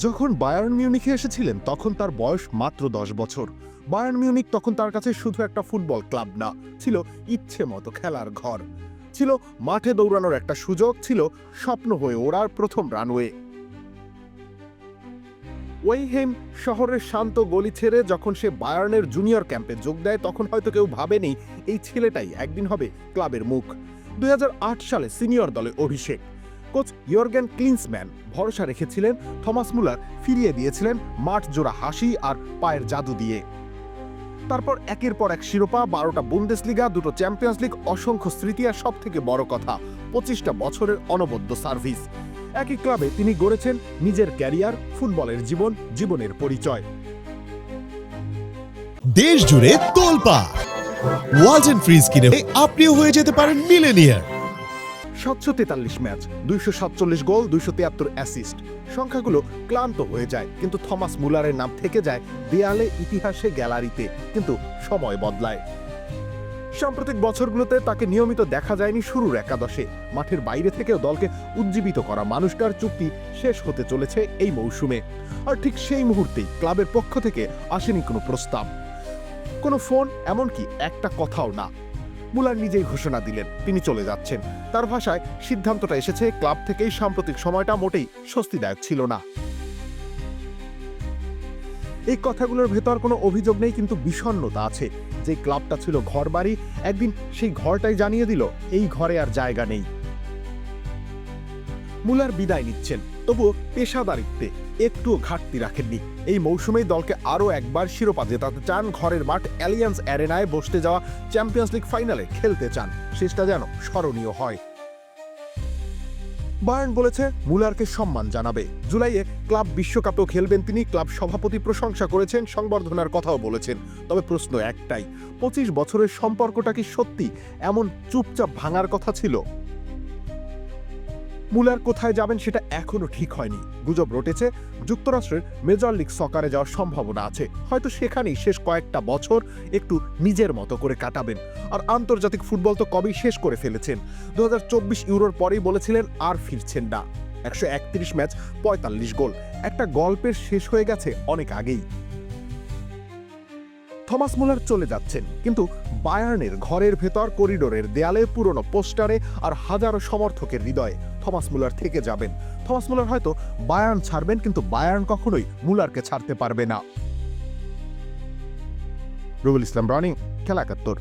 যখন বায়ার্ন মিউনিখে এসেছিলেন, তখন তার বয়স মাত্র দশ বছর। বায়ার্ন মিউনিক তখন তার কাছে শুধু একটা ফুটবল ক্লাব না, ছিল ইচ্ছে মতো খেলার ঘর। ছিল মাঠে দৌড়ানোর একটা সুযোগ, ছিল স্বপ্ন হয়ে ওড়ার প্রথম রানওয়ে। ওয়েহেম শহরের শান্ত গলি ছেড়ে যখন সে বায়ার্নের জুনিয়র ক্যাম্পে যোগ দেয়, তখন হয়তো কেউ ভাবেনি এই ছেলেটাই একদিন হবে ক্লাবের মুখ। দুই হাজার আট সালে সিনিয়র দলে অভিষেক। কোচ ইয়র্গেন ক্লিন্সম্যান ভরসা রেখেছিলেন, থমাস মুলার ফিরিয়ে দিয়েছিলেন মাঠ জোড়া হাসি আর পায়ের জাদু দিয়ে। তারপর একের পর এক শিরোপা, বারোটা বুন্দেসলিগা, দুটো চ্যাম্পিয়ন্স লিগ, অসংখ্য স্মৃতি আর সব থেকে বড় কথা, পঁচিশটা বছরের অনবদ্য সার্ভিস। একই ক্লাবে তিনি গড়েছেন নিজের ক্যারিয়ার, ফুটবলের জীবন, জীবনের পরিচয়। দেশ জুড়ে তোলপা ওয়ালটন ফ্রিজ কিনে আপনিও হয়ে যেতে পারেন মিলেনিয়ার। সাতশো তেতাল্লিশ ম্যাচ, দুইশো সাতচল্লিশ গোল, দুইশো তিয়াত্তর অ্যাসিস্ট। সংখ্যাগুলো ক্লান্ত হয়ে যায়, কিন্তু থমাস মুলারের নাম থেকে যায় দেয়ালে ইতিহাসে গ্যালারিতে, কিন্তু সময় বদলায়। সাম্প্রতিক বছরগুলোতে তাকে নিয়মিত দেখা যায়নি শুরুর একাদশে। মাঠের বাইরে থেকেও দলকে উজ্জীবিত করা মানুষটার চুক্তি শেষ হতে চলেছে এই মৌসুমে। আর ঠিক সেই মুহূর্তেই ক্লাবের পক্ষ থেকে আসেনি কোনো প্রস্তাব। কোনো ফোন, এমনকি একটা কথাও না। মুলার নিজেই ঘোষণা দিলেন। তিনি চলে যাচ্ছেন। তার ভাষায় সিদ্ধান্তটা এসেছে, ক্লাব থেকেই সাম্প্রতিক সময়টা মোটেই স্বস্তিদায়ক ছিল না। এই কথাগুলোর ভেতর কোনো অভিযোগ নেই, কিন্তু বিষণ্নতা আছে। যে ক্লাবটা ছিল ঘরবাড়ি, একদিন সেই ঘরটাই জানিয়ে দিল, এই ঘরে আর জায়গা নেই। মুলার বিদায় নিচ্ছেন। তবুও পেশাদারিত্বে একটুও ঘাটতি রাখেননি। এই মৌসুমেই দলকে আরও একবার শিরোপা জেতাতে চান ঘরের মাঠ অ্যালিয়ান্স অ্যারেনায় বসতে যাওয়া চ্যাম্পিয়ন্স লিগ ফাইনালে খেলতে চান। শেষটা যেন স্মরণীয় হয়। বায়ার্ন বলেছে, মুলারকে সম্মান জানাবে। জুলাইয়ে ক্লাব বিশ্বকাপেও খেলবেন তিনি। ক্লাব সভাপতি প্রশংসা করেছেন, সংবর্ধনার কথাও বলেছেন। তবে প্রশ্ন একটাই, পঁচিশ বছরের সম্পর্কটা কি সত্যি? এমন চুপচাপ ভাঙার কথা ছিল? মুলার কোথায় যাবেন সেটা এখনও ঠিক হয়নি। গুজব রটেছে, যুক্তরাষ্ট্রের মেজর লিগ সকারে যাওয়ার সম্ভাবনা আছে। হয়তো সেখানেই শেষ কয়েকটা বছর একটু নিজের মতো করে কাটাবেন। আর আন্তর্জাতিক ফুটবল তো কবেই শেষ করে ফেলেছেন। দু হাজার চব্বিশ ইউরোর পরেই বলেছিলেন আর ফিরছেন না। একশো একত্রিশ ম্যাচ, পঁয়তাল্লিশ গোল। একটা গল্পের শেষ হয়ে গেছে অনেক আগেই। থমাস মুলার চলে যাচ্ছেন। কিন্তু বায়ার্নের ঘরের ভেতর করিডোরের দেয়ালে পুরনো পোস্টারে আর হাজারো সমর্থকের হৃদয়ে থমাস মুলার থেকে যাবেন। থমাস মুলার হয়তো বায়ার্ন ছাড়বেন, কিন্তু বায়ার্ন কখনোই মুলারকে ছাড়তে পারবে না। রুবুল ইসলাম রনিং খেলা একাত্তর